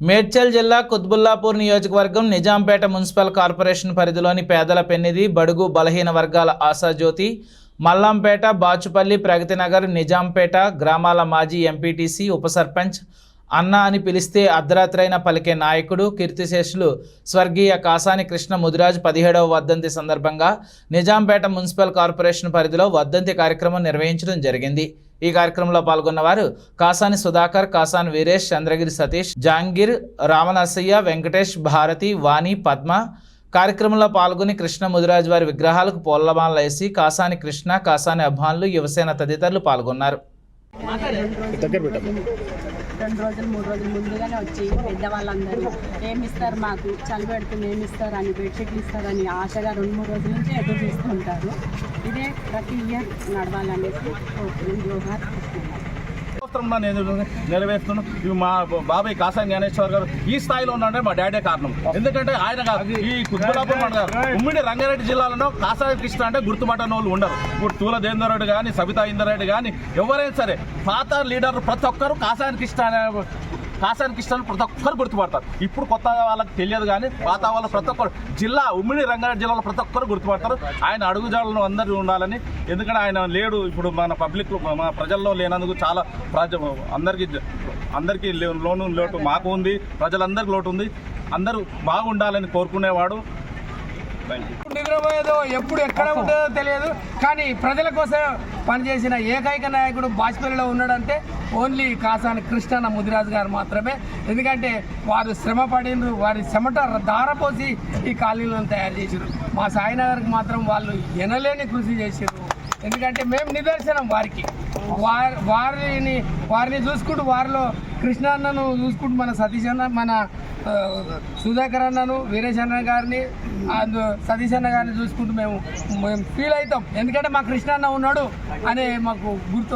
మేడ్చల్ జిల్లా కుత్బుల్లాపూర్ నియోజకవర్గం Nizampet municipal corporation పరిధిలోని పేదల పెన్నిది బడుగు బలహీన వర్గాల ఆశాజ్యోతి మల్లంపేట బాచుపల్లి ప్రగతినగర్ నిజాంపేట గ్రామాల మాజీ ఎంపీటీసీ ఉప సర్పంచ్ అన్న అని పిలిస్తే అర్ధరాత్రైన పలికే నాయకుడు కీర్తిశేషులు స్వర్గీయ కాసాని కృష్ణ ముదిరాజు పదిహేడవ వర్ధంతి సందర్భంగా నిజాంపేట మున్సిపల్ కార్పొరేషన్ పరిధిలో వర్ధంతి కార్యక్రమం నిర్వహించడం జరిగింది. ఈ కార్యక్రమంలో పాల్గొన్న వారు కాసాని సుధాకర్ కాసాని వీరేష్ చంద్రగిరి సతీష్ జాంగీర్ రామనరసయ్య వెంకటేష్ భారతి వాణి పద్మ. కార్యక్రమంలో పాల్గొని కృష్ణ ముదిరాజు వారి విగ్రహాలకు పూలమాలలు వేసి కాసాని కృష్ణ కాసాని అభిమానులు యువసేన తదితరులు పాల్గొన్నారు. రెండు రోజులు మూడు రోజులు ముందుగానే వచ్చి పెద్దవాళ్ళందరూ ఏమి ఇస్తారు మాకు చలి పెడుతుంది బెడ్షీట్ ఇస్తారు అని బెడ్షీట్లు ఇస్తారని ఆశగా రెండు మూడు రోజుల నుంచి ఎదురు చూస్తూ ఉంటారు ఇదే ప్రతి ఇయర్ నడవాలనేసి కోరుతున్నాం. జోహార్ అవసరం నేను నెరవేరుస్తున్నాను ఇవి మా బాబాయ్ కాసాని జ్ఞానేశ్వర్ గారు ఈ స్థాయిలో ఉన్నాడంటే మా డాడీ కారణం. ఎందుకంటే ఆయన ఈ కుత్బులాపూర్ మండలం ఉమ్మడి రంగారెడ్డి జిల్లాలో కాసాని కృష్ణ అంటే గుర్తుపట్టని వాళ్ళు ఉండరు. ఇప్పుడు తూల దేవేందర్ రెడ్డి కానీ సబితా ఇందర్ రెడ్డి కానీ ఎవరైనా సరే పాత లీడర్ ప్రతి ఒక్కరు కాసాని కృష్ణ అనే కాసాని ప్రతి ఒక్కరు గుర్తుపడతారు. ఇప్పుడు కొత్త వాళ్ళకి తెలియదు కానీ పాత వాళ్ళు ప్రతి ఒక్కరు జిల్లా ఉమ్మడి రంగారెడ్డి జిల్లాలో ప్రతి ఒక్కరు గుర్తుపడతారు. ఆయన అడుగుజాడలను అందరూ ఉండాలని. ఎందుకంటే ఆయన లేడు ఇప్పుడు మన పబ్లిక్ మన ప్రజల్లో లేనందుకు చాలా ప్రజ అందరికీ అందరికీ లే- లోను లోటు మాకు ఉంది ప్రజలందరికీ లోటు ఉంది. అందరూ బాగుండాలని కోరుకునేవాడు. నిద్రపోయేదో ఎప్పుడు ఎక్కడ ఉంటుందో తెలియదు. కానీ ప్రజల కోసం పనిచేసిన ఏకైక నాయకుడు బాజ్పేయిలో ఉన్నాడంటే ఓన్లీ కాసాని కృష్ణన్న ముదిరాజు గారు మాత్రమే. ఎందుకంటే వారు శ్రమ పడినరు వారి చెమట దారపోసి ఈ కాలనీలను తయారు చేసారు మా సాయినగర్కి మాత్రం వాళ్ళు ఎనలేని కృషి చేసారు ఎందుకంటే మేము నిదర్శనం వారికి. వారి వారిని వారిని చూసుకుంటూ వారిలో కృష్ణ అన్నను చూసుకుంటూ మన సతీష్ అన్న మన సుధాకర్ అన్నను వీరేష్ అన్న గారిని అందు సతీష్ అన్న గారిని చూసుకుంటూ మేము మేము ఫీల్ అవుతాం. ఎందుకంటే మా కృష్ణ అన్న ఉన్నాడు అనే మాకు గుర్తు